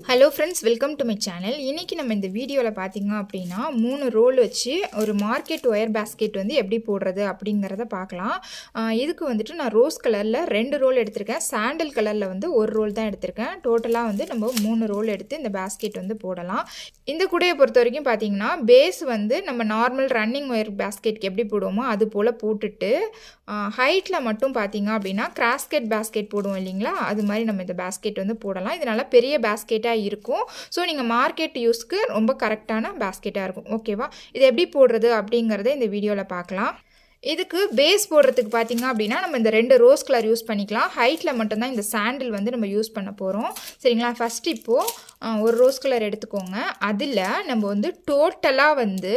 Hello friends welcome to my channel இன்றைக்கி நம்ம இந்த வீடியோவில் பார்த்தீங்க அப்படின்னா மூணு ரோல் வச்சு ஒரு மார்க்கெட் ஒயர் பேஸ்கெட் வந்து எப்படி போடுறது அப்படிங்கிறத பார்க்கலாம் இதுக்கு வந்துட்டு நான் ரோஸ் கலரில் ரெண்டு ரோல் எடுத்திருக்கேன். சாண்டல் கலரில் வந்து ஒரு ரோல் தான் எடுத்திருக்கேன். டோட்டலாக வந்து நம்ம மூணு ரோல் எடுத்து இந்த பேஸ்கெட் வந்து போடலாம். இந்த கூடையை பொறுத்த வரைக்கும் பார்த்தீங்கன்னா பேஸ் வந்து நம்ம நார்மல் ரன்னிங் ஒயர் பேஸ்கெட்க்கு எப்படி போடுவோமோ அது போல் போட்டுட்டு ஹைட்டில் மட்டும் பார்த்தீங்க அப்படின்னா கிராஸ்கெட் பேஸ்கெட் போடுவோம் இல்லைங்களா? அது மாதிரி நம்ம இந்த பேஸ்கெட் வந்து போடலாம். இதனால் பெரிய பேஸ்கெட் பேஸ்கெட்டாக இருக்கும். ஸோ நீங்கள் மார்க்கெட் யூஸ்க்கு ரொம்ப கரெக்டான பேஸ்கெட்டாக இருக்கும். ஓகேவா இது எப்படி போடுறது அப்படிங்கிறத இந்த வீடியோவில் பார்க்கலாம். இதுக்கு பேஸ் போடுறதுக்கு பார்த்தீங்க அப்படின்னா நம்ம இந்த ரெண்டு ரோஸ் கலர் யூஸ் பண்ணிக்கலாம். ஹைட்டில் மட்டும்தான் இந்த சாண்டில் வந்து நம்ம யூஸ் பண்ண போகிறோம் சரிங்களா? ஃபஸ்ட் இப்போது ஒரு ரோஸ் கலர் எடுத்துக்கோங்க. அதில் நம்ம வந்து டோட்டலாக வந்து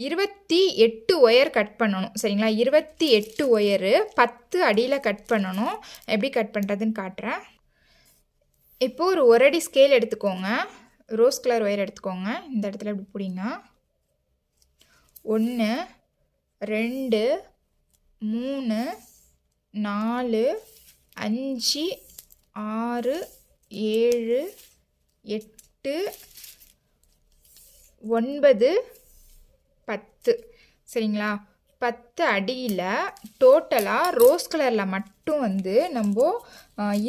இருபத்தி எட்டு ஒயர் கட் பண்ணணும். சரிங்களா? இருபத்தி எட்டு ஒயரு பத்து அடியில் கட் பண்ணணும். எப்படி கட் பண்ணுறதுன்னு காட்டுறேன். இப்போது ஒரு ஒரடி ஸ்கேல் எடுத்துக்கோங்க. ரோஸ் கலர் ஒயர் எடுத்துக்கோங்க. இந்த இடத்துல இப்படி பிடிங்க ஒன்று ரெண்டு மூணு நாலு அஞ்சு ஆறு ஏழு எட்டு ஒன்பது பத்து. சரிங்களா? பத்து அடியில் டோட்டலாக ரோஸ் கலரில் மட்டும் வந்து நம்ம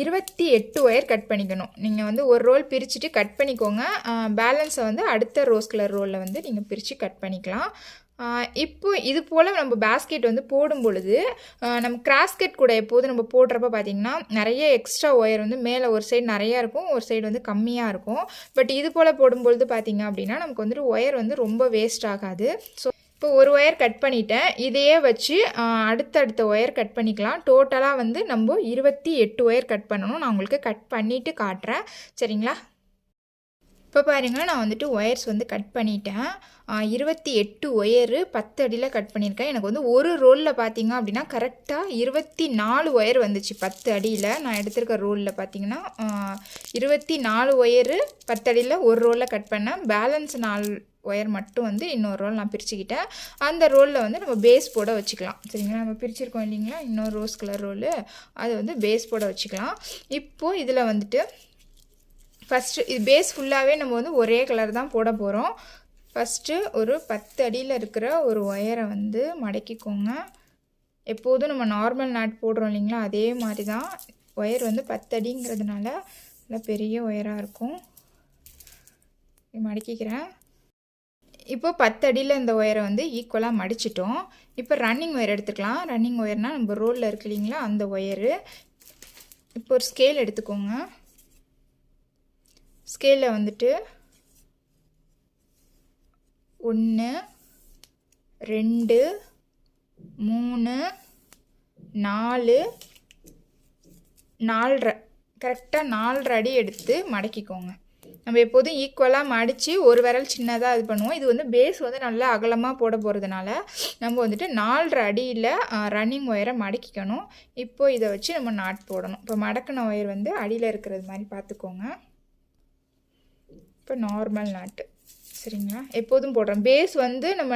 இருபத்தி எட்டு ஒயர் கட் பண்ணிக்கணும். நீங்கள் வந்து ஒரு ரோல் பிரிச்சுட்டு கட் பண்ணிக்கோங்க. பேலன்ஸை வந்து அடுத்த ரோஸ் கலர் ரோலில் வந்து நீங்கள் பிரித்து கட் பண்ணிக்கலாம். இப்போ இது போல் நம்ம பேஸ்கெட் வந்து போடும் பொழுது நம்ம கிராஸ்கெட் கூட எப்போதும் நம்ம போடுறப்ப பார்த்திங்கன்னா நிறைய எக்ஸ்ட்ரா ஒயர் வந்து மேலே ஒரு சைடு நிறையா இருக்கும் ஒரு சைடு வந்து கம்மியாக இருக்கும். பட் இது போல் போடும்பொழுது பார்த்திங்க அப்படின்னா நமக்கு வந்துட்டு ஒயர் வந்து ரொம்ப வேஸ்ட் ஆகாது. ஸோ இப்போ ஒரு ஒயர் கட் பண்ணிட்டேன். இதையே வச்சு அடுத்தடுத்த ஒயர் கட் பண்ணிக்கலாம். டோட்டலாக வந்து நம்ம இருபத்தி எட்டு ஒயர் கட் பண்ணணும். நான் உங்களுக்கு கட் பண்ணிவிட்டு காட்டுறேன். சரிங்களா? இப்போ பாருங்கள் நான் வந்துட்டு ஒயர்ஸ் வந்து கட் பண்ணிட்டேன். இருபத்தி எட்டு ஒயரு பத்து அடியில் கட் பண்ணியிருக்கேன். எனக்கு வந்து ஒரு ரோலில் பார்த்தீங்க அப்படின்னா கரெக்டாக இருபத்தி நாலு ஒயர் வந்துச்சு பத்து அடியில். நான் எடுத்திருக்க ரோலில் பார்த்தீங்கன்னா இருபத்தி நாலு ஒயரு பத்து அடியில் ஒரு ரோலில் கட் பண்ணேன். பேலன்ஸ் நாலு ஒயர் மட்டும் வந்து இன்னொரு ரோல் நான் பிரிச்சுக்கிட்டேன். அந்த ரோலில் வந்து நம்ம பேஸ் போட வச்சுக்கலாம். சரிங்களா? நம்ம பிரிச்சிருக்கோம் இல்லைங்களா? இன்னொரு ரோஸ் கலர் ரோலு அது வந்து பேஸ் போட வச்சுக்கலாம். இப்போது இதில் வந்துட்டு ஃபஸ்ட்டு இது பேஸ் ஃபுல்லாகவே நம்ம வந்து ஒரே கலர் தான் போட போகிறோம் ஃபஸ்ட்டு ஒரு பத்து அடியில் இருக்கிற ஒரு ஒயரை வந்து மடக்கிக்கோங்க. எப்போதும் நம்ம நார்மல் நாட் போடுறோம் இல்லைங்களா? அதே மாதிரி தான் ஒயர் வந்து பத்து அடிங்கிறதுனால நல்லா பெரிய ஒயராக இருக்கும். மடக்கிக்கிறேன். இப்போ பத்து அடியில் இந்த ஒயரை வந்து ஈக்குவலாக மடிச்சிட்டோம். இப்போ ரன்னிங் ஒயர் எடுத்துக்கலாம். ரன்னிங் ஒயர்னால் நம்ம ரோலில் இருக்கு இல்லைங்களா அந்த ஒயரு. இப்போ ஒரு ஸ்கேல் எடுத்துக்கோங்க. ஸ்கேலில் வந்துட்டு ஒன்று ரெண்டு மூணு நாலு நாலரை. கரெக்டாக நாலரை அடி எடுத்து மடக்கிக்கோங்க. நம்ம எப்போதும் ஈக்குவலாக மடித்து ஒரு விரல் சின்னதாக இது பண்ணுவோம். இது வந்து பேஸ் வந்து நல்லா அகலமாக போட போகிறதுனால நம்ம வந்துட்டு நாலரை அடியில் ரன்னிங் ஒயரை மடக்கிக்கணும். இப்போ இதை வச்சு நம்ம நாட் போடணும். இப்போ மடக்கின ஒயர் வந்து அடியில் இருக்கிறது மாதிரி பார்த்துக்கோங்க. இப்போ நார்மல் நாட்டு சரிங்களா? எப்போதும் போடுறோம். பேஸ் வந்து நம்ம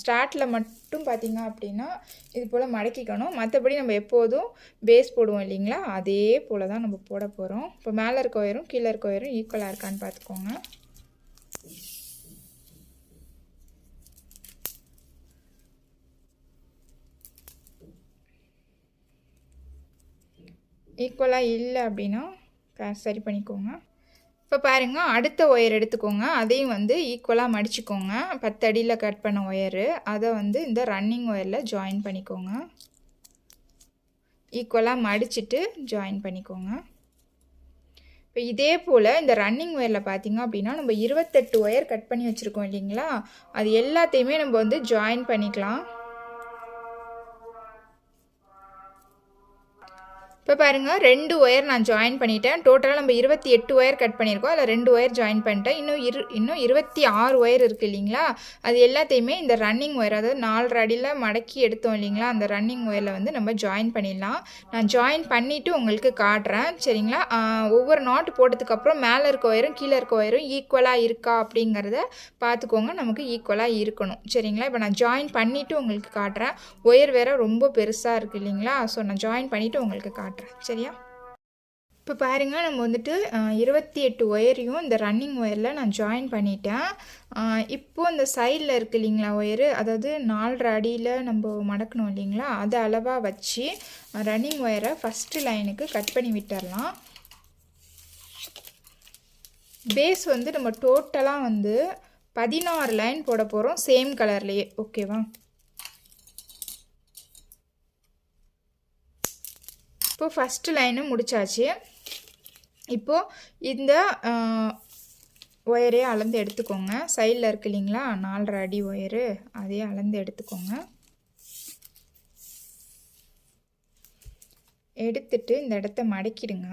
ஸ்டார்ட்டில் மட்டும் பார்த்திங்க அப்படின்னா இது போல் மடக்கிக்கணும். மற்றபடி நம்ம எப்போதும் பேஸ் போடுவோம் இல்லைங்களா? அதே போல் தான் நம்ம போட போகிறோம் இப்போ மேலே இருக்க ஒயரும் கீழே இருக்க ஒயரும் ஈக்குவலாக இருக்கான்னு பார்த்துக்கோங்க ஈக்குவலாக இல்லை அப்படின்னா சரி பண்ணிக்கோங்க. இப்போ பாருங்கள் அடுத்த ஒயர் எடுத்துக்கோங்க. அதையும் வந்து ஈக்குவலாக மடிச்சுக்கோங்க. பத்து அடியில் கட் பண்ண ஒயரு அதை வந்து இந்த ரன்னிங் ஒயரில் ஜாயின் பண்ணிக்கோங்க. ஈக்குவலாக மடிச்சுட்டு ஜாயின் பண்ணிக்கோங்க. இப்போ இதே போல் இந்த ரன்னிங் ஒயரில் பார்த்திங்க அப்படின்னா நம்ம இருபத்தெட்டு ஒயர் கட் பண்ணி வச்சுருக்கோம் இல்லைங்களா? அது எல்லாத்தையுமே நம்ம வந்து ஜாயின் பண்ணிக்கலாம். இப்போ பாருங்கள் ரெண்டு ஒயர் நான் ஜாயின் பண்ணிட்டேன். டோட்டலாக நம்ம இருபத்தி எட்டு ஒயர் கட் பண்ணியிருக்கோம். அதில் ரெண்டு ஒயர் ஜாயின் பண்ணிட்டேன். இன்னும் இரு இன்னும் இருபத்தி ஆறு ஒயர் இருக்குது இல்லைங்களா? அது எல்லாத்தையுமே இந்த ரன்னிங் ஒயர் அதாவது நாலரை அடியில் மடக்கி எடுத்தோம் இல்லைங்களா? அந்த ரன்னிங் ஒயரில் வந்து நம்ம ஜாயின் பண்ணிடலாம். நான் ஜாயின் பண்ணிவிட்டு உங்களுக்கு காட்டுறேன். சரிங்களா? ஒவ்வொரு நாட்டு போட்டதுக்கப்புறம் மேலே இருக்க ஒயரும் கீழே இருக்க ஒயரும் ஈக்குவலாக இருக்கா அப்படிங்கிறத பார்த்துக்கோங்க நமக்கு ஈக்குவலாக இருக்கணும். சரிங்களா? இப்போ நான் ஜாயின் பண்ணிவிட்டு உங்களுக்கு காட்டுறேன். ஒயர் வேற ரொம்ப பெருசாக இருக்குது இல்லைங்களா? ஸோ நான் ஜாயின் பண்ணிவிட்டு உங்களுக்கு காட்டுறேன். சரியா? இப்போ பாருங்க நம்ம வந்துட்டு இருபத்தி எட்டு ஒயரையும் இந்த ரன்னிங் ஒயரில் நான் ஜாயின் பண்ணிட்டேன். இப்போது இந்த சைடில் இருக்கு இல்லைங்களா ஒயரு? அதாவது நாலரை அடியில் நம்ம மடக்கணும் இல்லைங்களா? அதை அளவாக வச்சு ரன்னிங் ஒயரை ஃபஸ்ட்டு லைனுக்கு கட் பண்ணி விட்டுறலாம். பேஸ் வந்து நம்ம டோட்டலாக வந்து பதினாறு லைன் போட போகிறோம் சேம் கலர்லேயே ஓகேவா இப்போ ஃபஸ்ட்டு லைனு முடிச்சாச்சு. இப்போது இந்த ஒயரே அளந்து எடுத்துக்கோங்க. சைடில் இருக்கு இல்லைங்களா? நாலரை அடி ஒயரு அதே அளந்து எடுத்துக்கோங்க. எடுத்துட்டு இந்த இடத்த மடக்கிடுங்க.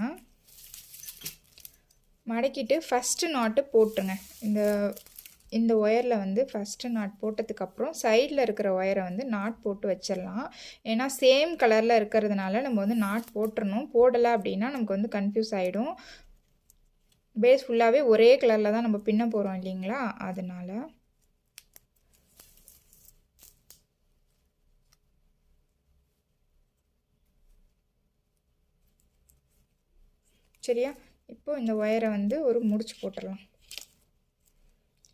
மடக்கிட்டு ஃபஸ்ட்டு நாட்டு போட்டுருங்க. இந்த இந்த ஒயரில் வந்து ஃபஸ்ட்டு நாட் போட்டதுக்கப்புறம் சைடில் இருக்கிற ஒயரை வந்து நாட் போட்டு வச்சிடலாம். ஏன்னா சேம் கலரில் இருக்கிறதுனால நம்ம வந்து நாட் போட்டுறணும். போடலை அப்படின்னா நமக்கு வந்து கன்ஃபியூஸ் ஆகிடும் பேஸ் ஃபுல்லாகவே ஒரே கலரில் தான் நம்ம பின்ன போகிறோம் இல்லைங்களா? அதனால். சரியா? இப்போ இந்த ஒயரை வந்து ஒரு முடிச்சு போட்டுடலாம்.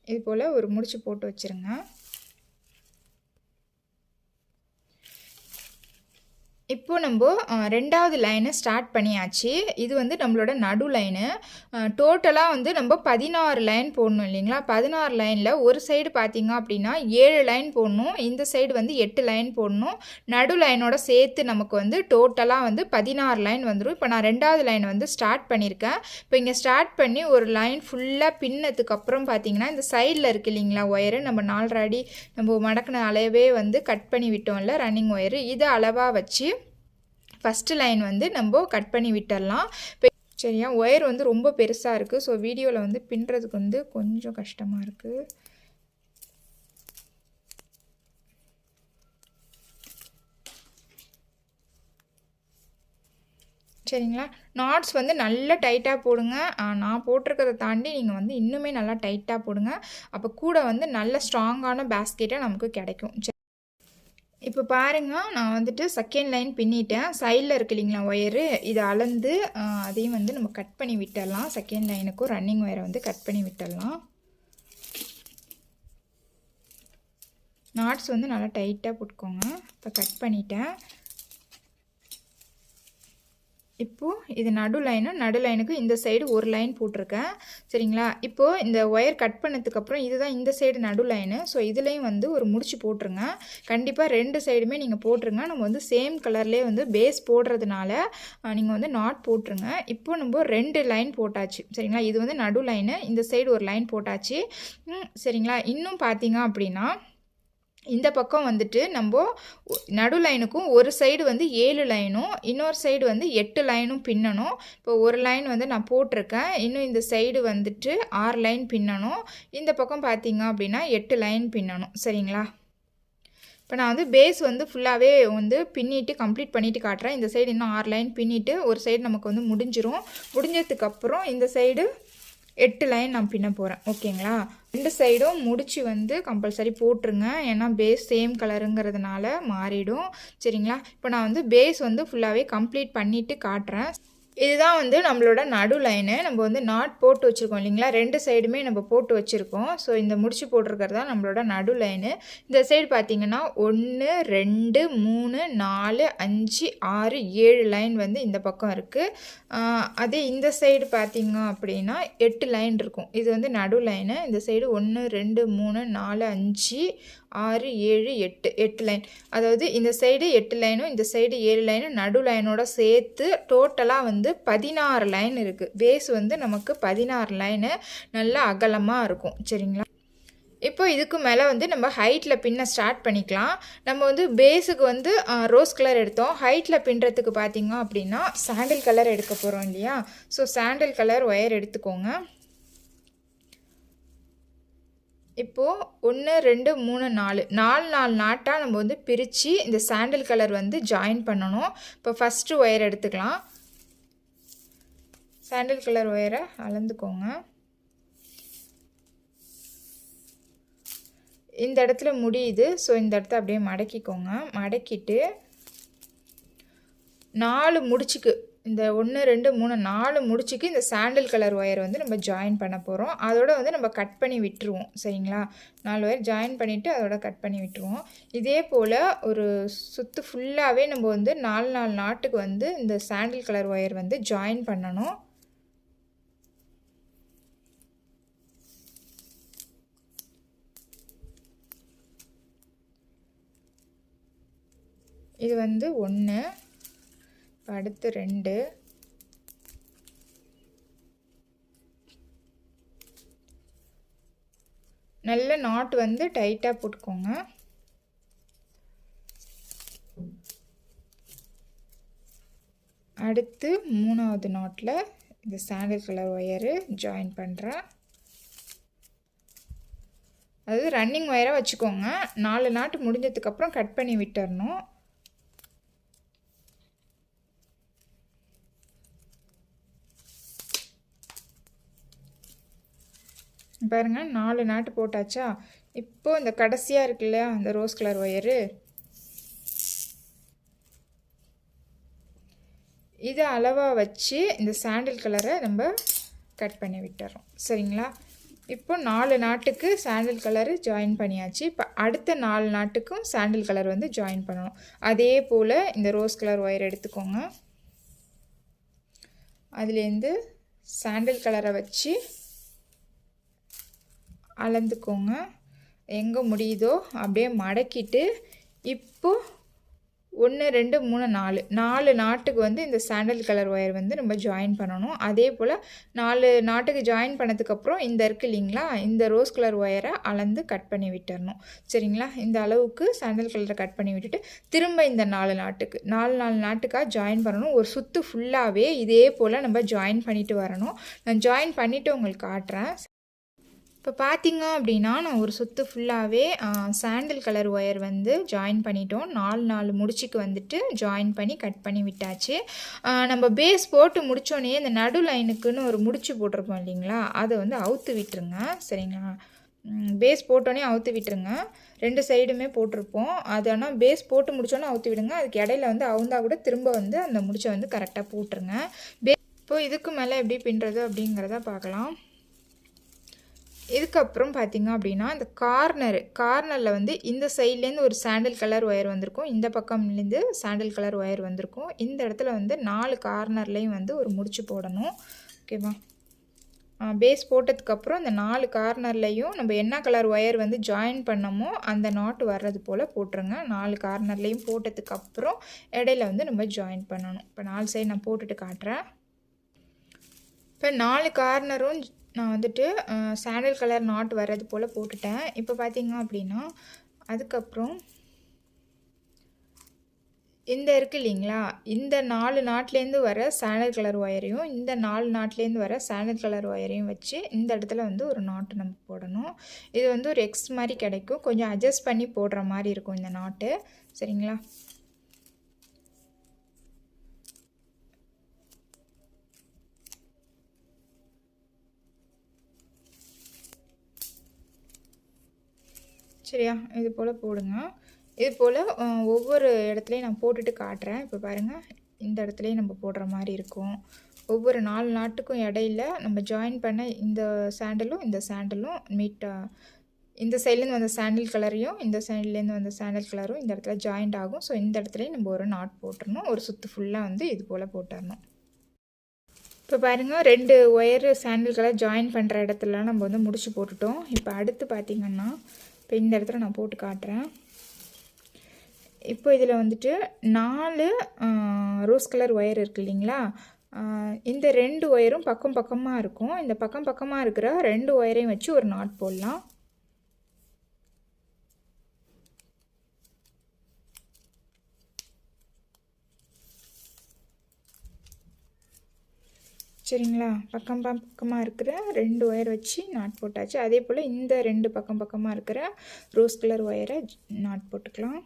இது போல் ஒரு முடிச்சு போட்டு வச்சுருங்க. இப்போ நம்ம ரெண்டாவது லைனை ஸ்டார்ட் பண்ணியாச்சு. இது வந்து நம்மளோட நடு லைனு டோட்டலாக வந்து நம்ம பதினாறு லைன் போடணும் இல்லைங்களா? பதினாறு லைனில் ஒரு சைடு பார்த்திங்க அப்படின்னா ஏழு லைன் போடணும். இந்த சைடு வந்து எட்டு லைன் போடணும். நடு லைனோட சேர்த்து நமக்கு வந்து டோட்டலாக வந்து பதினாறு லைன் வந்துடும் இப்போ நான் ரெண்டாவது லைன் வந்து ஸ்டார்ட் பண்ணியிருக்கேன் இப்போ இங்கே ஸ்டார்ட் பண்ணி ஒரு லைன் ஃபுல்லாக பின்னதுக்கு அப்புறம் பார்த்தீங்கன்னா இந்த சைடில் இருக்கு இல்லைங்களா ஒயரு நம்ம நாலரை அடி நம்ம மடக்கின அளவே வந்து கட் பண்ணி விட்டோம்ல ரன்னிங் ஒயரு இதை அளவாக வச்சு ஃபஸ்ட்டு லைன் வந்து நம்ம கட் பண்ணி விட்டுடலாம் சரியா? ஒயர் வந்து ரொம்ப பெருசாக இருக்குது ஸோ வீடியோவில் வந்து பின்னுறதுக்கு வந்து கொஞ்சம் கஷ்டமாக இருக்குது சரிங்களா? நாட்ஸ் வந்து நல்லா டைட்டாக போடுங்க. நான் போட்டிருக்கிறத தாண்டி நீங்கள் வந்து இன்னுமே நல்லா டைட்டாக போடுங்க. அப்போ கூட வந்து நல்ல ஸ்ட்ராங்கான பேஸ்கெட்டாக நமக்கு கிடைக்கும். சரி. இப்போ பாருங்க நான் வந்துட்டு செகண்ட் லைன் பின்னிட்டேன். சைடில் இருக்கு இல்லைங்களா ஒயரு இதை அளந்து அதையும் வந்து நம்ம கட் பண்ணி விட்டுடலாம். செகண்ட் லைனுக்கும் ரன்னிங் ஒயரை வந்து கட் பண்ணி விட்டுடலாம். நாட்ஸ் வந்து நல்லா டைட்டாக போட்டுக்கோங்க. இப்போ கட் பண்ணிட்டேன். இப்போது இது நடு லைனும் நடு லைனுக்கு இந்த சைடு ஒரு லைன் போட்டிருக்கேன். சரிங்களா? இப்போது இந்த ஒயர் கட் பண்ணதுக்கப்புறம் இதுதான் இந்த சைடு நடு லைனு ஸோ இதுலேயும் வந்து ஒரு முடிச்சு போட்டுருங்க. கண்டிப்பாக ரெண்டு சைடுமே நீங்கள் போட்டுருங்க. நம்ம வந்து சேம் கலர்லேயே வந்து பேஸ் போடுறதுனால நீங்கள் வந்து நாட் போட்டுருங்க. இப்போ நம்ம ரெண்டு லைன் போட்டாச்சு. சரிங்களா? இது வந்து நடு லைனு இந்த சைடு ஒரு லைன் போட்டாச்சு. சரிங்களா? இன்னும் பார்த்தீங்க அப்படின்னா இந்த பக்கம் வந்துட்டு நம்ம நடு லைனுக்கும் ஒரு சைடு வந்து ஏழு லைனும் இன்னொரு சைடு வந்து எட்டு லைனும் பின்னணும். இப்போ ஒரு லைன் வந்து நான் போட்டிருக்கேன் இன்னும் இந்த சைடு வந்துட்டு ஆறு லைன் பின்னணும். இந்த பக்கம் பார்த்தீங்க அப்படின்னா எட்டு லைன் பின்னணும். சரிங்களா? இப்போ நான் வந்து பேஸ் வந்து ஃபுல்லாகவே வந்து பின்னிட்டு கம்ப்ளீட் பண்ணிவிட்டு காட்டுறேன். இந்த சைடு இன்னும் ஆறு லைன் பின்னிட்டு ஒரு சைடு நமக்கு வந்து முடிஞ்சிரும். முடிஞ்சதுக்கப்புறம் இந்த சைடு எட்டு லைன் நான் பின்ன போகிறேன் ஓகேங்களா ரெண்டு சைடும் முடிச்சு வந்து கம்பல்சரி போட்டுருங்க. ஏன்னா பேஸ் சேம் கலருங்கிறதுனால மாறிடும். சரிங்களா? இப்போ நான் வந்து பேஸ் வந்து ஃபுல்லாகவே கம்ப்ளீட் பண்ணிவிட்டு காட்டுறேன். இதுதான் வந்து நம்மளோட நடு லைனு நம்ம வந்து நாட் போட்டு வச்சுருக்கோம் இல்லைங்களா? ரெண்டு சைடுமே நம்ம போட்டு வச்சுருக்கோம். ஸோ இந்த முடிச்சு போட்டிருக்கிறது தான் நம்மளோட நடு லைனு இந்த சைடு பார்த்தீங்கன்னா ஒன்று ரெண்டு மூணு நாலு அஞ்சு ஆறு ஏழு லைன் வந்து இந்த பக்கம் இருக்குது அதே இந்த சைடு பார்த்திங்க அப்படின்னா எட்டு லைன் இருக்கும். இது வந்து நடு லைனு இந்த சைடு ஒன்று ரெண்டு மூணு நாலு அஞ்சு ஆறு ஏழு எட்டு எட்டு லைன் அதாவது இந்த சைடு எட்டு லைனும் இந்த சைடு ஏழு லைனும் நடு லைனோட சேர்த்து டோட்டலாக வந்து பதினாறு லைன் இருக்குது பேஸ் வந்து நமக்கு பதினாறு லைனு நல்லா அகலமாக இருக்கும். சரிங்களா? இப்போ இதுக்கு மேலே வந்து நம்ம ஹைட்டில் பின்ன ஸ்டார்ட் பண்ணிக்கலாம். நம்ம வந்து பேஸுக்கு வந்து ரோஸ் கலர் எடுத்தோம். ஹைட்டில் பின்னுறதுக்கு பார்த்தீங்க அப்படின்னா சாண்டில் கலர் எடுக்க போகிறோம் இல்லையா? ஸோ சாண்டில் கலர் ஒயர் எடுத்துக்கோங்க. இப்போது ஒன்று ரெண்டு மூணு நாலு. நாலு நாலு நாட்டாக நம்ம வந்து பிரித்து இந்த சாண்டில் கலர் வந்து ஜாயின் பண்ணணும். இப்போ ஃபஸ்ட்டு ஒயர் எடுத்துக்கலாம். சாண்டில் கலர் ஒயரை அளந்துக்கோங்க. இந்த இடத்துல முடியுது. ஸோ இந்த இடத்த அப்படியே மடக்கிக்கோங்க. மடக்கிட்டு நாலு முடிச்சுக்கு. இந்த ஒன்று ரெண்டு மூணு நாலு முடிச்சுக்கு இந்த சாண்டில் கலர் ஒயர் வந்து நம்ம ஜாயின் பண்ண போகிறோம் அதோட வந்து நம்ம கட் பண்ணி விட்டுருவோம். சரிங்களா? நாலு ஒயர் ஜாயின் பண்ணிவிட்டு அதோட கட் பண்ணி விட்டுருவோம். இதே போல் ஒரு சுற்று ஃபுல்லாகவே நம்ம வந்து நாலு நாலு நாட்டுக்கு வந்து இந்த சாண்டில் கலர் ஒயர் வந்து ஜாயின் பண்ணணும். இது வந்து ஒன்று அடுத்து ரெண்டு. நல்ல நாட் வந்து டைட்டாக போட்டுக்கோங்க. அடுத்து மூணாவது நாட்டில் இந்த சாண்டல் கலர் ஒயரு ஜாயின் பண்ணுறேன் அது ரன்னிங் ஒயராக வச்சுக்கோங்க. நாலு நாட்டு முடிஞ்சதுக்கப்புறம் கட் பண்ணி விட்டுறணும். பாருங்கள் நாலு நாட்டு போட்டாச்சா? இப்போது இந்த கடைசியாக இருக்கு இல்லையா அந்த ரோஸ் கலர் ஒயரு? இதை அளவாக வச்சு இந்த சாண்டில் கலரை நம்ம கட் பண்ணி விட்டுறோம். சரிங்களா? இப்போ நாலு நாட்டுக்கு சாண்டில் கலரு ஜாயின் பண்ணியாச்சு. இப்போ அடுத்த நாலு நாட்டுக்கும் சாண்டில் கலர் வந்து ஜாயின் பண்ணணும். அதே போல் இந்த ரோஸ் கலர் ஒயர் எடுத்துக்கோங்க. அதுலேருந்து சாண்டில் கலரை வச்சு அளந்துக்கோங்க. எங்கே முடியுதோ அப்படியே மடக்கிட்டு இப்போ ஒன்று ரெண்டு மூணு நாலு. நாலு நாட்டுக்கு வந்து இந்த சாண்டல் கலர் ஒயர் வந்து நம்ம ஜாயின் பண்ணணும். அதே போல் நாலு நாட்டுக்கு ஜாயின் பண்ணதுக்கப்புறம் இந்த இருக்குது இல்லைங்களா? இந்த ரோஸ் கலர் ஒயரை அளந்து கட் பண்ணி விட்டுறணும். சரிங்களா? இந்த அளவுக்கு சாண்டல் கலரை கட் பண்ணி விட்டுட்டு திரும்ப இந்த நாலு நாட்டுக்கு. நாலு நாலு நாட்டுக்காக ஜாயின் பண்ணணும். ஒரு சுற்று ஃபுல்லாகவே இதே போல் நம்ம ஜாயின் பண்ணிட்டு வரணும். நான் ஜாயின் பண்ணிவிட்டு உங்களுக்கு காட்டுறேன். இப்போ பார்த்தீங்க அப்படின்னா நான் ஒரு சுற்று ஃபுல்லாகவே சாண்டில் கலர் ஒயர் வந்து ஜாயின் பண்ணிட்டோம். நாலு நாலு முடிச்சுக்கு வந்துட்டு ஜாயின் பண்ணி கட் பண்ணி விட்டாச்சு. நம்ம பேஸ் போட்டு முடித்தோடனே இந்த நடு லைனுக்குன்னு ஒரு முடிச்சு போட்டிருப்போம் இல்லைங்களா? அதை வந்து அவுத்து விட்டுருங்க. சரிங்களா? பேஸ் போட்டோன்னே அவுத்து விட்டுருங்க. ரெண்டு சைடுமே போட்டிருப்போம். அது ஆனால் பேஸ் போட்டு முடிச்சோன்னே அவுத்து விடுங்க. அதுக்கு இடையில வந்து அவுந்தா கூட திரும்ப வந்து அந்த முடிச்சை வந்து கரெக்டாக போட்டுருங்க. பே இப்போ இதுக்கு மேலே எப்படி பின்னுறது அப்படிங்கிறத பார்க்கலாம் இதுக்கப்புறம் பார்த்திங்க அப்படின்னா இந்த கார்னர். கார்னரில் வந்து இந்த சைட்லேருந்து ஒரு சாண்டில் கலர் ஒயர் வந்திருக்கும். இந்த பக்கம்லேருந்து சாண்டில் கலர் ஒயர் வந்திருக்கும். இந்த இடத்துல வந்து நாலு கார்னர்லேயும் வந்து ஒரு முடிச்சு போடணும். ஓகேவா பேஸ் போட்டதுக்கப்புறம் இந்த நாலு கார்னர்லேயும் நம்ம என்ன கலர் ஒயர் வந்து ஜாயின் பண்ணமோ அந்த நாட் வர்றது போல் போட்டுருங்க. நாலு கார்னர்லேயும் போட்டதுக்கப்புறம் இடையில வந்து நம்ம ஜாயின் பண்ணணும். இப்போ நாலு சைடு நான் போட்டுட்டு காட்டுறேன். இப்போ நாலு கார்னரும் நான் வந்துட்டு சாண்டல் கலர் நாட் வர்றது போல் போட்டுட்டேன். இப்போ பார்த்தீங்க அப்படின்னா அதுக்கப்புறம் இந்த இருக்குது இல்லைங்களா? இந்த நாலு நாட்லேருந்து வர சாண்டல் கலர் ஒயரையும் இந்த நாலு நாட்லேருந்து வர சாண்டல் கலர் ஒயரையும் வச்சு இந்த இடத்துல வந்து ஒரு நாட்டு நம்ம போடணும். இது வந்து ஒரு எக்ஸ் மாதிரி கிடைக்கும். கொஞ்சம் அட்ஜஸ்ட் பண்ணி போடுற மாதிரி இருக்கும் இந்த நாட்டு. சரிங்களா? சரியா? இது போல் போடுங்க. இது போல் ஒவ்வொரு இடத்துலையும் நான் போட்டுட்டு காட்டுறேன். இப்போ பாருங்கள் இந்த இடத்துலையும் நம்ம போடுற மாதிரி இருக்கும். ஒவ்வொரு நாலு நாட்டுக்கும் இடையில நம்ம ஜாயின் பண்ண இந்த சாண்டலும் இந்த சாண்டலும் மீட்டாக இந்த சைட்லேருந்து வந்த சாண்டில் கலரையும் இந்த சைட்லேருந்து வந்த சாண்டல் கலரும் இந்த இடத்துல ஜாயிண்ட் ஆகும். ஸோ இந்த இடத்துலையும் நம்ம ஒரு நாட் போட்டுடணும் ஒரு சுற்று ஃபுல்லாக வந்து இது போல் போட்டுடணும் இப்போ பாருங்கள் ரெண்டு ஒயரு சாண்டில் கலர் ஜாயின் பண்ணுற இடத்துலலாம் நம்ம வந்து முடிச்சு போட்டுட்டோம். இப்போ அடுத்து பார்த்திங்கன்னா இப்போ இந்த இடத்துல நான் போட்டு காட்டுறேன். இப்போ இதில் வந்துட்டு நாலு ரோஸ் கலர் ஒயர் இருக்கு இல்லைங்களா? இந்த ரெண்டு ஒயரும் பக்கம் பக்கமாக இருக்கும். இந்த பக்கம் பக்கமாக இருக்கிற ரெண்டு ஒயரையும் வச்சு ஒரு நாட் போடலாம். சரிங்களா? பக்கம் பக்கமாக இருக்கிற ரெண்டு ஒயர் வச்சு நாட் போட்டாச்சு. அதே போல் இந்த ரெண்டு பக்கம் பக்கமாக இருக்கிற ரோஸ் கலர் ஒயரை நாட் போட்டுக்கலாம்.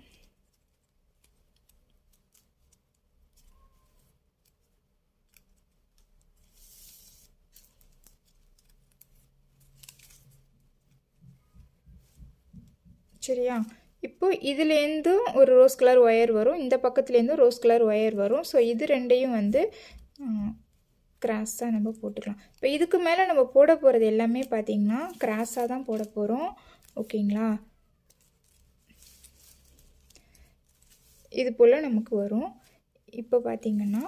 சரியா? இப்போ இதுலேருந்தும் ஒரு ரோஸ் கலர் ஒயர் வரும். இந்த பக்கத்துலேருந்தும் ரோஸ் கலர் ஒயர் வரும். ஸோ இது ரெண்டையும் வந்து கிராஸாக நம்ம போட்டுக்கலாம். இப்போ இதுக்கு மேலே நம்ம போட போகிறது எல்லாமே பார்த்திங்கன்னா கிராஸாக தான் போட போகிறோம் ஓகேங்களா? இது போல் நமக்கு வரும். இப்போ பார்த்திங்கன்னா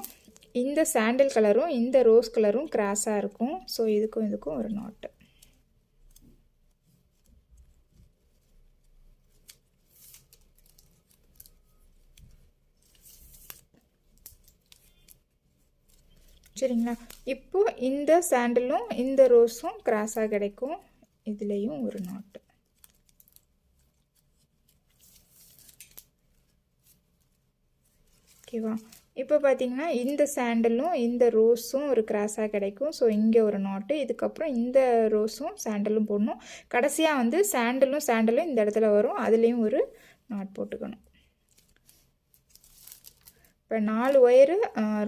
இந்த சாண்டில் கலரும் இந்த ரோஸ் கலரும் கிராஸாக இருக்கும். ஸோ இதுக்கும் இதுக்கும் ஒரு நாட்டு சரிங்களா? இப்போ இந்த சாண்டலும் இந்த ரோஸும் கிராஸாக கிடைக்கும். இதுலேயும் ஒரு நாட்டு ஓகேவா இப்போ பார்த்தீங்கன்னா இந்த சாண்டலும் இந்த ரோஸும் ஒரு கிராஸாக கிடைக்கும். ஸோ இங்கே ஒரு நாட்டு இதுக்கப்புறம் இந்த ரோஸும் சாண்டலும் போடணும். கடைசியாக வந்து சாண்டலும் சாண்டலும் இந்த இடத்துல வரும். அதுலேயும் ஒரு நாட் போட்டுக்கணும். இப்போ நாலு ஒயரு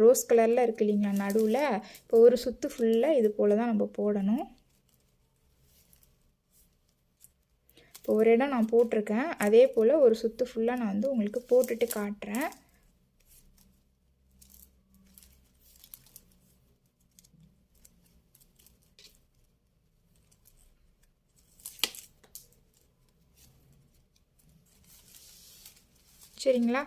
ரோஸ் கலரில் இருக்கு இல்லைங்களா நடுவில். இப்போ ஒரு சுற்று ஃபுல்லாக இது போல் தான் நம்ம போடணும். இப்போ ஒரு இடம் நான் போட்டிருக்கேன். அதே போல் ஒரு சுற்று ஃபுல்லாக நான் வந்து உங்களுக்கு போட்டுட்டு காட்டுறேன். சரிங்களா?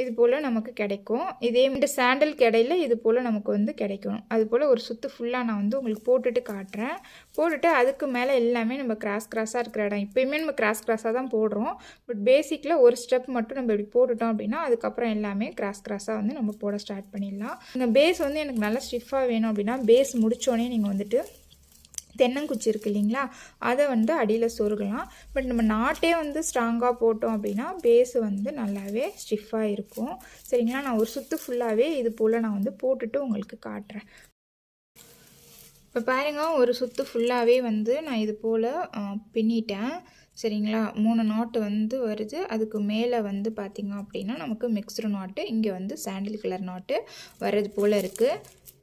இது போல் நமக்கு கிடைக்கும். இதே இந்த சாண்டல் கடையில் இது போல் நமக்கு வந்து கிடைக்கணும். அது போல் ஒரு சுற்று ஃபுல்லாக நான் வந்து உங்களுக்கு போட்டுட்டு காட்டுறேன். போட்டுட்டு அதுக்கு மேலே எல்லாமே நம்ம கிராஸ் கிராஸாக இருக்கிற இடம். இப்போயுமே நம்ம கிராஸ் கிராஸாக தான் போடுறோம். பட் பேசிக்கில் ஒரு ஸ்டெப் மட்டும் நம்ம இப்படி போட்டுட்டோம் அப்படின்னா அதுக்கப்புறம் எல்லாமே கிராஸ் கிராஸாக வந்து நம்ம போட ஸ்டார்ட் பண்ணிடலாம். இந்த பேஸ் வந்து எனக்கு நல்லா ஸ்டிஃபாக வேணும் அப்படின்னா பேஸ் முடித்தோடனே நீங்கள் வந்துட்டு தென்னங்குச்சி இருக்குது இல்லைங்களா? அதை வந்து அடியில் சொருகலாம். பட் நம்ம நாட்டே வந்து ஸ்ட்ராங்காக போட்டோம் அப்படின்னா பேஸு வந்து நல்லாவே ஸ்டிஃபாக இருக்கும். சரிங்களா? நான் ஒரு சுற்று ஃபுல்லாகவே இது போல் நான் வந்து போட்டுட்டு உங்களுக்கு காட்டுறேன். இப்போ பாருங்கள் ஒரு சுற்று ஃபுல்லாகவே வந்து நான் இது போல் பின்னிட்டேன். சரிங்களா? மூணு நாட்டு வந்து வருது. அதுக்கு மேலே வந்து பார்த்திங்க அப்படின்னா நமக்கு மிக்ஸ்டு நாட்டு இங்கே வந்து சாண்டில் கலர் நாட்டு வர்றது போல் இருக்குது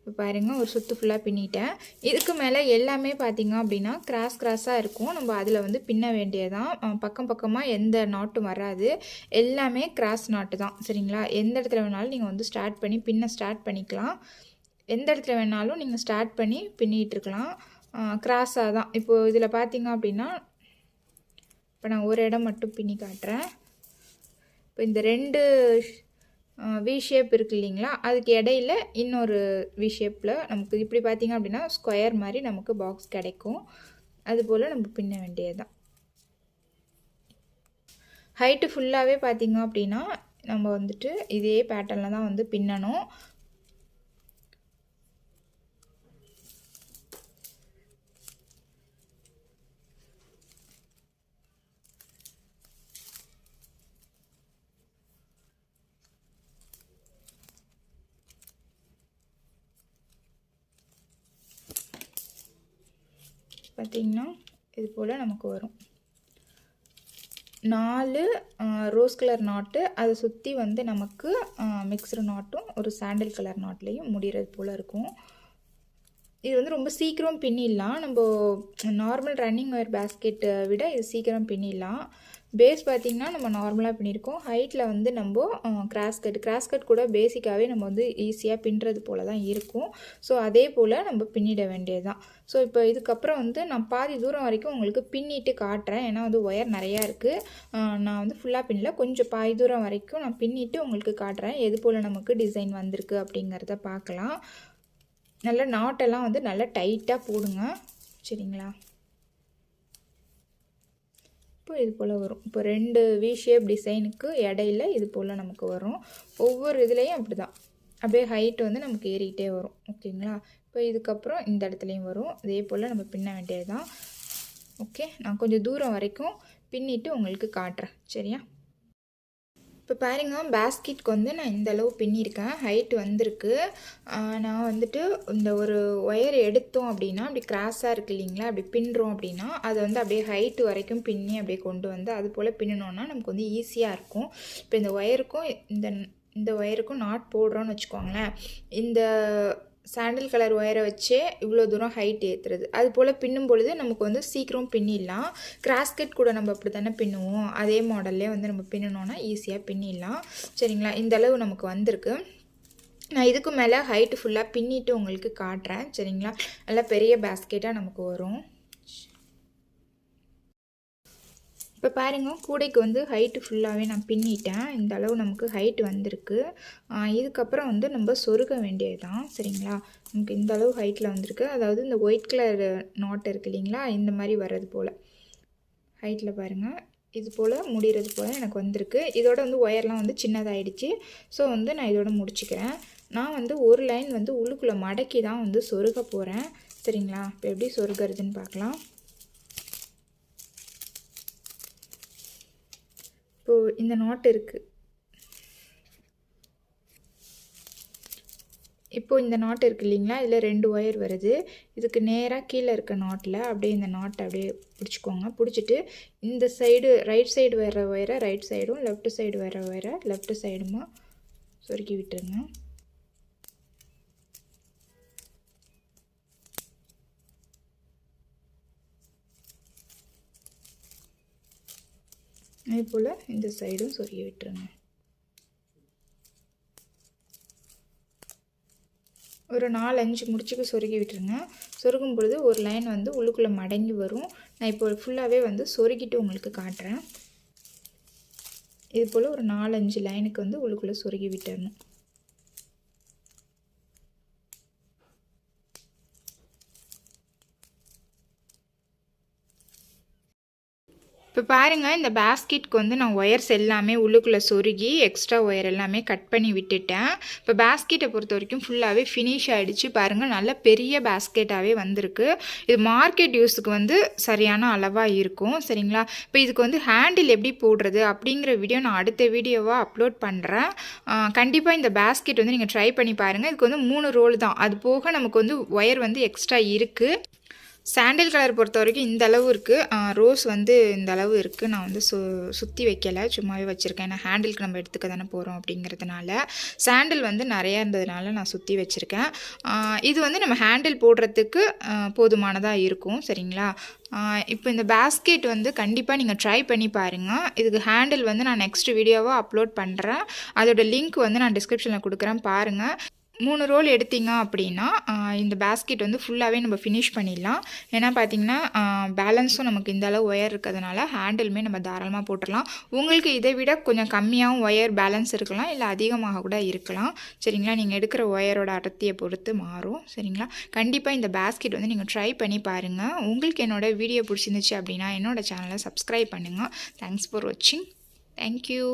இப்போ பாருங்கள் ஒரு சுற்று ஃபுல்லாக பின்னிட்டேன். இதுக்கு மேலே எல்லாமே பார்த்திங்க அப்படின்னா கிராஸ் கிராஸாக இருக்கும். நம்ம அதில் வந்து பின்ன வேண்டியதான் பக்கம் பக்கமாக எந்த நாட்டும் வராது. எல்லாமே கிராஸ் நாட்டு தான். சரிங்களா? எந்த இடத்துல வேணாலும் நீங்கள் வந்து ஸ்டார்ட் பண்ணி பின்ன ஸ்டார்ட் பண்ணிக்கலாம். எந்த இடத்துல வேணாலும் நீங்கள் ஸ்டார்ட் பண்ணி பின்னிகிட்டு இருக்கலாம். கிராஸாக தான். இப்போது இதில் பார்த்தீங்க அப்படின்னா இப்போ நான் ஒரு இடம் மட்டும் பின்னி காட்டுறேன். இப்போ இந்த ரெண்டு வி ஷேப் இருக்குது இல்லைங்களா? அதுக்கு இடையில இன்னொரு வி ஷேப்பில் நமக்கு இப்படி பார்த்திங்க அப்படின்னா ஸ்கொயர் மாதிரி நமக்கு பாக்ஸ் கிடைக்கும். அதுபோல் நம்ம பின்ன வேண்டியது தான் ஹைட்டு ஃபுல்லாகவே பார்த்திங்க அப்படின்னா நம்ம வந்துட்டு இதே பேட்டர்னில் தான் வந்து பின்னணும். பார்த்திங்கன்னா இது போல் நமக்கு வரும். நாலு ரோஸ் கலர் நாட்டு அதை சுற்றி வந்து நமக்கு மிக்சடு நாட்டும் ஒரு சாண்டில் கலர் நாட்லேயும் முடிகிறது போல் இருக்கும். இது வந்து ரொம்ப சீக்கிரம் பின்னிடலாம். நம்ம நார்மல் ரன்னிங் ஒயர் பேஸ்கெட்டை விட இது சீக்கிரம் பின்னிடலாம். பேஸ் பார்த்திங்கன்னா நம்ம நார்மலாக பண்ணியிருக்கோம் ஹைட்டில் வந்து நம்ம கிராஸ் கட் கிராஸ் கட் கூட பேசிக்காகவே நம்ம வந்து ஈஸியாக பின்னுறது போல் தான் இருக்கும். ஸோ அதே போல் நம்ம பின்னிட வேண்டியது தான் ஸோ இப்போ இதுக்கப்புறம் வந்து நான் பாதி தூரம் வரைக்கும் உங்களுக்கு பின்னிட்டு காட்டுறேன். ஏன்னா வந்து ஒயர் நிறையா இருக்குது நான் வந்து ஃபுல்லாக பின்னல. கொஞ்சம் பாதி தூரம் வரைக்கும் நான் பின்னிட்டு உங்களுக்கு காட்டுறேன். எது போல் நமக்கு டிசைன் வந்திருக்கு அப்படிங்கிறத பார்க்கலாம். நல்லா நாட்டெல்லாம் வந்து நல்லா டைட்டாக போடுங்க. சரிங்களா? இப்போ இது போல் வரும். இப்போ ரெண்டு வி ஷேப் டிசைனுக்கு இடையில இது போல் நமக்கு வரும். ஒவ்வொரு இதுலேயும் அப்படி தான் அப்படியே ஹைட் வந்து நமக்கு ஏறிக்கிட்டே வரும். ஓகேங்களா? இப்போ இதுக்கப்புறம் இந்த இடத்துலையும் வரும். அதே போல் நம்ம பின்ன வேண்டியது தான் ஓகே? நான் கொஞ்சம் தூரம் வரைக்கும் பின்னிட்டு உங்களுக்கு காட்டுறேன். சரியா? இப்போ பாருங்க பேஸ்கெட்க்கு வந்து நான் இந்த அளவு ஹைட் வந்திருக்கு. நான் வந்துட்டு இந்த ஒரு ஒயர் எடுத்தோம் அப்படின்னா அப்படி கிராஸாக இருக்குது இல்லைங்களா? அப்படி பின்னுறோம் அப்படின்னா அதை வந்து அப்படியே ஹைட்டு வரைக்கும் பின்னி அப்படியே கொண்டு வந்து அது போல் பின்னணுன்னா நமக்கு வந்து ஈஸியாக இருக்கும். இப்போ இந்த ஒயருக்கும் இந்த இந்த ஒயருக்கும் நாட் போடுறோன்னு வச்சுக்கோங்களேன். இந்த சாண்டில் கலர் ஒயரை வச்சே இவ்வளோ தூரம் ஹைட் ஏற்றுறது அது போல் பின்னும் பொழுது நமக்கு வந்து சீக்கிரம் பின்னிடலாம். கிராஸ்கெட் கூட நம்ம அப்படி தானே பின்னுவோம். அதே மாடல்லே வந்து நம்ம பின்னணுன்னா ஈஸியாக பின்னிடலாம். சரிங்களா? இந்த அளவு நமக்கு வந்திருக்கு. நான் இதுக்கு மேலே ஹைட்டு ஃபுல்லாக பின்னிட்டு உங்களுக்கு காட்டுறேன். சரிங்களா? நல்லா பெரிய பேஸ்கெட்டாக நமக்கு வரும். இப்போ பாருங்கள் கூடைக்கு வந்து ஹைட்டு ஃபுல்லாகவே நான் பின்னிட்டேன். இந்த அளவு நமக்கு ஹைட் வந்திருக்கு. இதுக்கப்புறம் வந்து நம்ம சொருக வேண்டியது தான் சரிங்களா? நமக்கு இந்த அளவு ஹைட்டில் வந்திருக்கு. அதாவது இந்த ஒயிட் கலர் நாட் இருக்கு இல்லைங்களா? இந்த மாதிரி வர்றது போல். ஹைட்டில் பாருங்கள் இது போல் முடிகிறது போல் எனக்கு வந்திருக்கு. இதோட வந்து ஒயர்லாம் வந்து சின்னதாயிடுச்சு. ஸோ வந்து நான் இதோட முடிச்சுக்கிறேன். நான் வந்து ஒரு லைன் வந்து உள்ளுக்குள்ளே மடக்கி தான் வந்து சொருக போகிறேன் சரிங்களா? இப்போ எப்படி சொருகிறதுன்னு பார்க்கலாம். இப்போது இந்த நாட் இருக்குது இப்போ இந்த நாட் இருக்கு இல்லைங்களா? இதில் ரெண்டு ஒயர் வருது. இதுக்கு நேராக கீழே இருக்க நாட்டில் அப்படியே இந்த நாட்டை அப்படியே பிடிச்சிக்கோங்க. பிடிச்சிட்டு இந்த சைடு ரைட் சைடு வர ஒயரை ரைட் சைடும் லெஃப்ட் சைடு வர ஒயரை லெஃப்ட் சைடுமா சொருக்கி விட்டுருங்க. அதே போல் இந்த சைடும் சொருகி விட்டுருங்க. ஒரு நாலு அஞ்சு முடிச்சுக்கு சொருகி விட்டுருங்க. சொருகும் பொழுது ஒரு லைன் வந்து உள்ளுக்குள்ளே மடங்கி வரும். நான் இப்போ ஃபுல்லாகவே வந்து சொருகிட்டு உங்களுக்கு காட்டுறேன். இது போல் ஒரு நாலஞ்சு லைனுக்கு வந்து உள்ளுக்குள்ளே சொருகி விட்டுறணும். இப்போ பாருங்கள் இந்த பேஸ்கெட்க்கு வந்து நான் ஒயர்ஸ் எல்லாமே உள்ளுக்குள்ளே சொருகி எக்ஸ்ட்ரா ஒயர் எல்லாமே கட் பண்ணி விட்டுட்டேன். இப்போ பேஸ்கெட்டை பொறுத்த வரைக்கும் ஃபுல்லாகவே ஃபினிஷ் ஆகிடுச்சு பாருங்கள் நல்ல பெரிய பேஸ்கெட்டாகவே வந்திருக்கு. இது மார்க்கெட் யூஸுக்கு வந்து சரியான அளவாக இருக்கும். சரிங்களா? இப்போ இதுக்கு வந்து ஹேண்டில் எப்படி போடுறது அப்படிங்கிற வீடியோ நான் அடுத்த வீடியோவாக அப்லோட் பண்ணுறேன் கண்டிப்பாக இந்த பேஸ்கெட் வந்து நீங்கள் ட்ரை பண்ணி பாருங்கள் இதுக்கு வந்து மூணு ரோல் தான். அது போக நமக்கு வந்து ஒயர் வந்து எக்ஸ்ட்ரா இருக்குது சாண்டில் கலர் பொறுத்த வரைக்கும் இந்த அளவு இருக்குது ரோஸ் வந்து இந்த அளவு இருக்குது நான் வந்து சு சுற்றி வைக்கலை. சும்மாவே வச்சுருக்கேன். ஏன்னா ஹேண்டிலுக்கு நம்ம எடுத்துக்க தானே போகிறோம் அப்படிங்கிறதுனால. சாண்டில் வந்து நிறையா இருந்ததுனால நான் சுற்றி வச்சுருக்கேன். இது வந்து நம்ம ஹேண்டில் போடுறதுக்கு போதுமானதாக இருக்கும். சரிங்களா? இப்போ இந்த பேஸ்கெட் வந்து கண்டிப்பாக நீங்கள் ட்ரை பண்ணி பாருங்கள் இதுக்கு ஹேண்டில் வந்து நான் நெக்ஸ்ட் வீடியோவாக அப்லோட் பண்ணுறேன் அதோட லிங்க் வந்து நான் டிஸ்கிரிப்ஷனில் கொடுக்குறேன். பாருங்கள் மூணு ரோல் எடுத்தீங்க அப்படின்னா இந்த பேஸ்கெட் வந்து ஃபுல்லாகவே நம்ம ஃபினிஷ் பண்ணிடலாம். ஏன்னா பார்த்தீங்கன்னா பேலன்ஸும் நமக்கு இந்த அளவு ஒயர் இருக்கிறதுனால ஹேண்டிலுமே நம்ம தாராளமாக போட்டுடலாம். உங்களுக்கு இதை விட கொஞ்சம் கம்மியாகவும் ஒயர் பேலன்ஸ் இருக்கலாம் இல்லை அதிகமாக கூட இருக்கலாம். சரிங்களா? நீங்கள் எடுக்கிற ஒயரோட அடர்த்தியை பொறுத்து மாறும். சரிங்களா? கண்டிப்பாக இந்த பேஸ்கெட் வந்து நீங்கள் ட்ரை பண்ணி பாருங்கள் உங்களுக்கு என்னோட வீடியோ பிடிச்சிருந்துச்சு அப்படின்னா என்னோட சேனலை சப்ஸ்கிரைப் பண்ணுங்கள் தேங்க்ஸ் ஃபார் வாட்சிங் தேங்க்யூ